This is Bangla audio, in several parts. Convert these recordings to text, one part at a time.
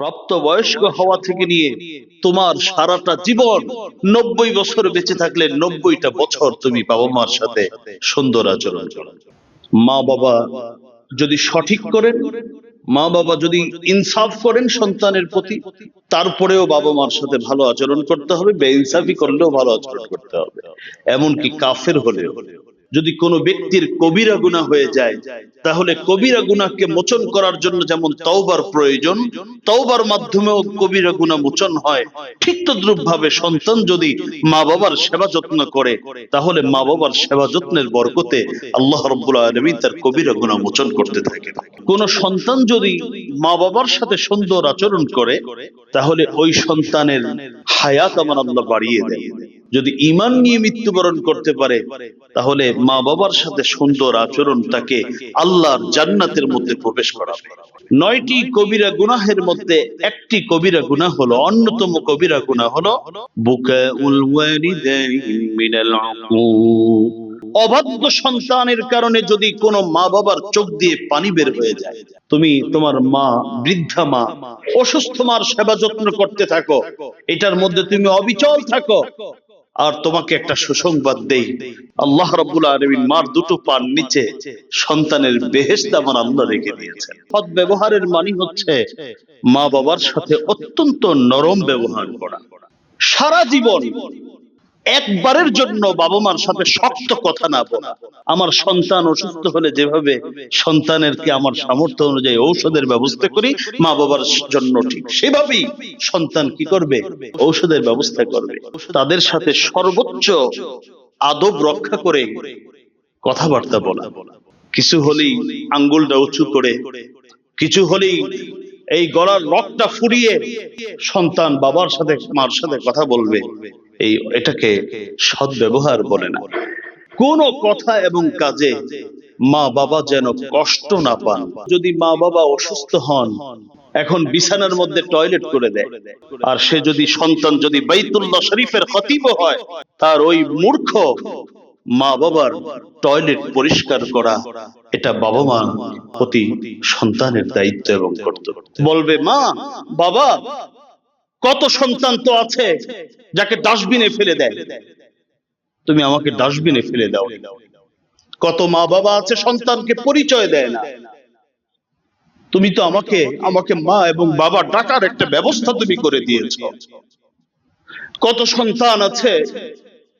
প্রাপ্ত বয়স্ক হওয়া থেকে নিয়ে তোমার সারাটা জীবন নব্বই বছর বেঁচে থাকলে নব্বইটা বছর তুমি বাবা মার সাথে সুন্দর আচরণ করো। মা বাবা যদি সঠিক করেন মা বাবা যদি ইনসাফ করেন সন্তানের প্রতি তারপরেও বাবা মার সাথে ভালো আচরণ করতে হবে বে ইনসাফি করলেও ভালো আচরণ করতে হবে। এমনকি কাফের হলেও। যদি কোনো ব্যক্তির কবিরা গুণা হয়ে যায়, তাহলে কবিরা গুণাকে মোচন করার জন্য যেমন তওবার প্রয়োজন, তওবার মাধ্যমেও কবিরা গুণা মোচন হয়। ঠিক তদ্রুপ ভাবে সন্তান যদি মা বাবার সেবা যত্ন করে, তাহলে মা বাবার সেবা যত্নের বরকতে আল্লাহ রব্বুল আলমী তার কবিরা গুণা মোচন করতে থাকে। কোন সন্তান যদি মা বাবার সাথে সুন্দর আচরণ করে, তাহলে ওই সন্তানের হায়াত আমার আল্লাহ বাড়িয়ে দেয় যদি ইমান নিয়ে মৃত্যুবরণ করতে পারে, তাহলে মা বাবার সাথে সুন্দর আচরণ তাকে আল্লাহর জান্নাতের মধ্যে প্রবেশ করাবে। নয়টি কবিরা গুনাহের মধ্যে একটি কবিরা গুনাহ হলো, অন্যতম কবিরা গুনাহ হলো অবাধ্য সন্তানের কারণে যদি কোনো মা বাবার চোখ দিয়ে পানি বের হয়ে যায়, তুমি তোমার মা, বৃদ্ধা মা, অসুস্থ মার সেবা যত্ন করতে থাকো, এটার মধ্যে তুমি অবিচল থাকো। আর তোমাকে একটা সুসংবাদ দেই। আল্লাহ রাব্বুল আলামিন মার দুটো পান নিচে সন্তানের বেহেশত আমার আল্লাহ রেখে দিয়েছে সৎ ব্যবহারের মানে হচ্ছে মা বাবার সাথে অত্যন্ত নরম ব্যবহার করা। সারা জীবন একবারের জন্য বাবা মার সাথে শক্ত কথা না বলা। আমার সন্তান অসুস্থ হলে যেভাবে সন্তানের কি আমার সামর্থ্য অনুযায়ী ঔষধের ব্যবস্থা করি, মা বাবার জন্য ঠিক সেভাবেই সন্তান কি করবে? ঔষধের ব্যবস্থা করবে। তাদের সাথে সর্বোচ্চ আদব রক্ষা করে কথাবার্তা বলা। কিছু হলেই আঙ্গুলটা উঁচু করে, কিছু হলেই এই গলার রকটা ফুরিয়ে সন্তান বাবার সাথে, মার সাথে কথা বলবে। এই এটাকে সৎ ব্যবহার বলে না। কোন কথা এবং কাজে মা বাবা যেন কষ্ট না পান। যদি মা বাবা অসুস্থ হন, এখন বিছানার মধ্যে টয়লেট করে দেয়। আর সে যদি সন্তান যদি বাইতুল্লাহ শরীফের খতিব হয়, তার ওই মূর্খ মা বাবার টয়লেট পরিষ্কার করা এটা বাবা মা প্রতি সন্তানের দায়িত্ব এবং কর্তব্য। বলবে, মা, বাবা, কত সন্তান তো আছে যাকে ডাস্টবিনে ফেলে দেয়। তুমি আমাকে ডাস্টবিনে ফেলে দাও। কত মা বাবা আছে সন্তানকে পরিচয় দেয় না। তুমি তো আমাকে আমাকে মা এবং বাবা ডাকার একটা ব্যবস্থা তুমি করে দিয়েছ। কত সন্তান আছে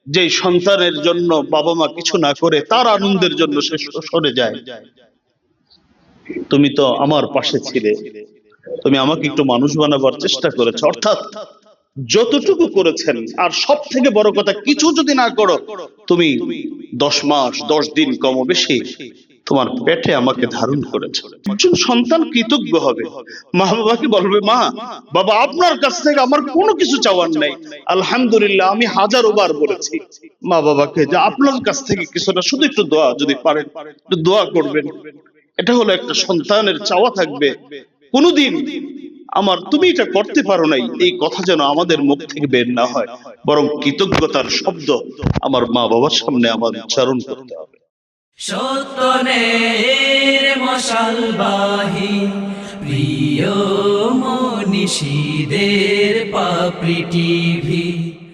যে সন্তানের জন্য বাবা মা কিছু না করে, তার আনন্দের জন্য সে সরে যায়। তুমি তো আমার পাশে ছিলে। তুমি আমাকে একটু মানুষ বানাবার চেষ্টা করেছ। অর্থাৎ যতটুকু করেছেন, আর সব থেকে বড় কথা, কিছু যদি না করো, তুমি দশ মাস, দশ দিন কম বেশি তোমার পেটে আমাকে ধারণ করেছ। একজন সন্তান কৃতজ্ঞ হবে। মা বাবাকে বলবে, মা, বাবা, আপনার কাছ থেকে আমার কোনো কিছু চাওয়ার নাই। আলহামদুলিল্লাহ, আমি হাজারো বার বলেছি। মা বাবাকে যে আপনার কাছ থেকে কিছুটা, শুধু একটু দোয়া যদি পারেন, একটু দোয়া করবেন। এটা হলো একটা সন্তানের চাওয়া থাকবে। কোনোদিন আমার, তুমি এটা করতে পারো নাই। এই কথা যেন আমাদের মুখ থেকে বের না হয়। বরং কৃতজ্ঞতার শব্দ আমার মা বাবার সামনে আমার উচ্চারণ করতে হবে। সত্যনের মশালবাহী প্রিয় মনীষীদের পাপড়ি টিভি।